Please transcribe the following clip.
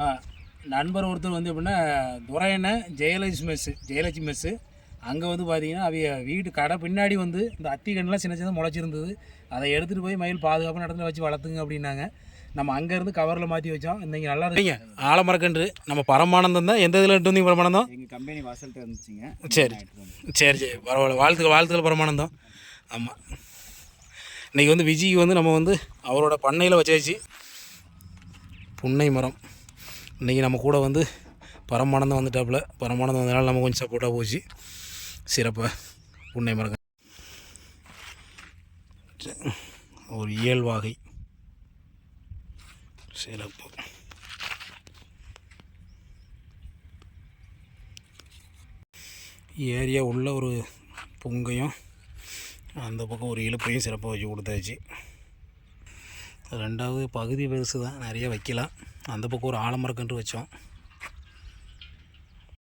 ஆ, நண்பர் ஒருத்தர் வந்து எப்படின்னா துரையண்ண ஜெயலட்சுமி மெஸ்ஸு ஜெயலட்சுமி மெஸ்ஸு அங்கே வந்து பார்த்தீங்கன்னா அவங்க வீட்டு கடை பின்னாடி வந்து இந்த அத்திகண்டெலாம் சின்ன சின்ன முளைச்சிருந்தது. அதை எடுத்துகிட்டு போய் மயில் பாதுகாப்பான இடத்துல வச்சு வளர்த்துங்க அப்படின்னாங்க. நம்ம அங்கேருந்து கவரில் மாற்றி வச்சோம். இன்றைக்கி நல்லா இருந்தீங்க ஆலமரக்கன்று நம்ம பரமானந்தம் தான். எந்த இதில் இட்டு வந்தீங்க பரமானந்தம்? எங்கள் கம்பெனி வாசல்கிட்ட இருந்துச்சுங்க சரி சரி. சரி பரவாயில்ல. வாழ்த்துக்கள் வாழ்த்துக்கள் பரமானந்தம். ஆமாம் இன்றைக்கி வந்து விஜய்க்கு வந்து நம்ம வந்து அவரோட பண்ணையில் வச்சாச்சு. புன்னை மரம். இன்றைக்கி நம்ம கூட வந்து பரமானந்தம் வந்துட்டாப்புல. பரமானந்தம் வந்தனால நம்ம கொஞ்சம் சப்போர்ட்டாக போச்சு. சிறப்பாக புன்னை மறக்க ஒரு இயல்வாகை சிறப்பு. ஏரியா உள்ள ஒரு பொங்கையும் அந்த பக்கம் ஒரு இழுப்பையும் சிறப்பாக வச்சு கொடுத்தாச்சு. ரெண்டாவது பகுதி பெருசு தான். நிறைய வைக்கலாம். அந்த பக்கம் ஒரு ஆலமரக்கன்று வச்சோம்.